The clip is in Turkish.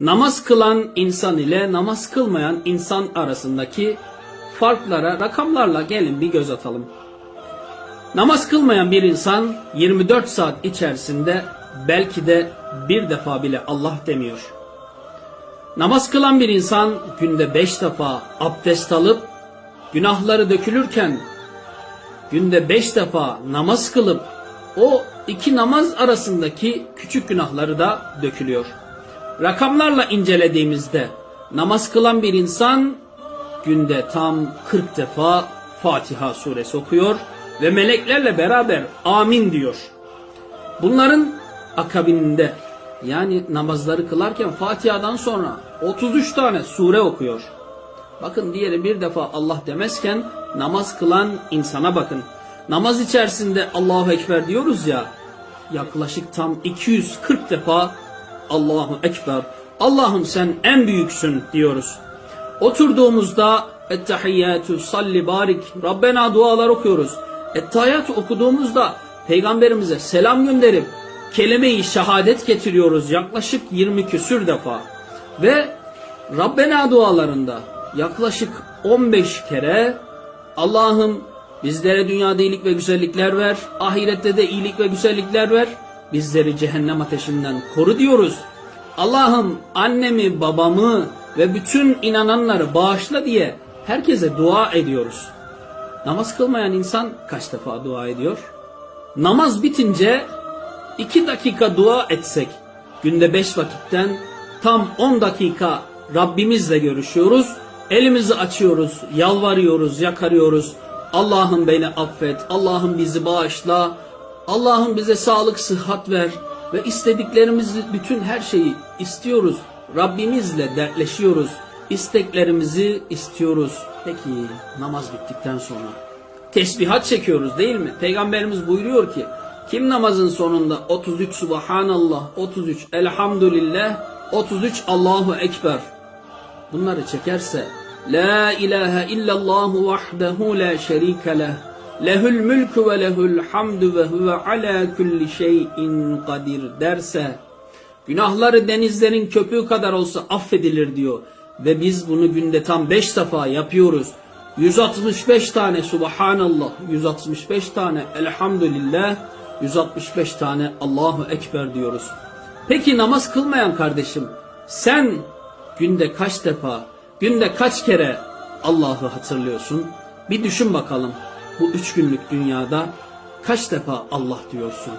Namaz kılan insan ile namaz kılmayan insan arasındaki farklara rakamlarla gelin bir göz atalım. Namaz kılmayan bir insan 24 saat içerisinde belki de bir defa bile Allah demiyor. Namaz kılan bir insan günde 5 defa abdest alıp günahları dökülürken günde 5 defa namaz kılıp o iki namaz arasındaki küçük günahları da dökülüyor. Rakamlarla incelediğimizde namaz kılan bir insan günde tam 40 defa Fatiha suresi okuyor ve meleklerle beraber amin diyor. Bunların akabininde yani namazları kılarken Fatiha'dan sonra 33 tane sure okuyor. Bakın diğeri bir defa Allah demezken namaz kılan insana bakın. Namaz içerisinde Allahu Ekber diyoruz ya yaklaşık tam 240 defa Allahu Ekber Allah'ım sen en büyüksün diyoruz. Oturduğumuzda Ettehiyyatü salli barik Rabbena dualar okuyoruz. Ettehiyat okuduğumuzda peygamberimize selam gönderip kelime-i şehadet getiriyoruz yaklaşık 20 küsür defa. Ve Rabbena dualarında yaklaşık 15 kere Allah'ım bizlere dünyada iyilik ve güzellikler ver, ahirette de iyilik ve güzellikler ver, bizleri cehennem ateşinden koru diyoruz. Allah'ım annemi, babamı ve bütün inananları bağışla diye herkese dua ediyoruz. Namaz kılmayan insan kaç defa dua ediyor? Namaz bitince iki dakika dua etsek, günde beş vakitten tam on dakika Rabbimizle görüşüyoruz, elimizi açıyoruz, yalvarıyoruz, yakarıyoruz. Allah'ım beni affet, Allah'ım bizi bağışla, Allah'ım bize sağlık, sıhhat ver ve istediklerimizi, bütün her şeyi istiyoruz. Rabbimizle dertleşiyoruz, isteklerimizi istiyoruz. Peki namaz bittikten sonra tesbihat çekiyoruz değil mi? Peygamberimiz buyuruyor ki kim namazın sonunda 33 Subhanallah, 33 Elhamdülillah, 33 Allahu Ekber bunları çekerse La ilahe illallah vahdehu la şerike leh lehül mülkü ve lehül hamdü ve huve ala kulli şeyin kadir derse günahları denizlerin köpüğü kadar olsa affedilir diyor. Ve biz bunu günde tam 5 defa yapıyoruz. 165 tane Subhanallah 165 tane Elhamdülillah 165 tane Allahu Ekber diyoruz. Peki namaz kılmayan kardeşim sen günde kaç defa günde kaç kere Allah'ı hatırlıyorsun? Bir düşün bakalım bu üç günlük dünyada kaç defa Allah diyorsun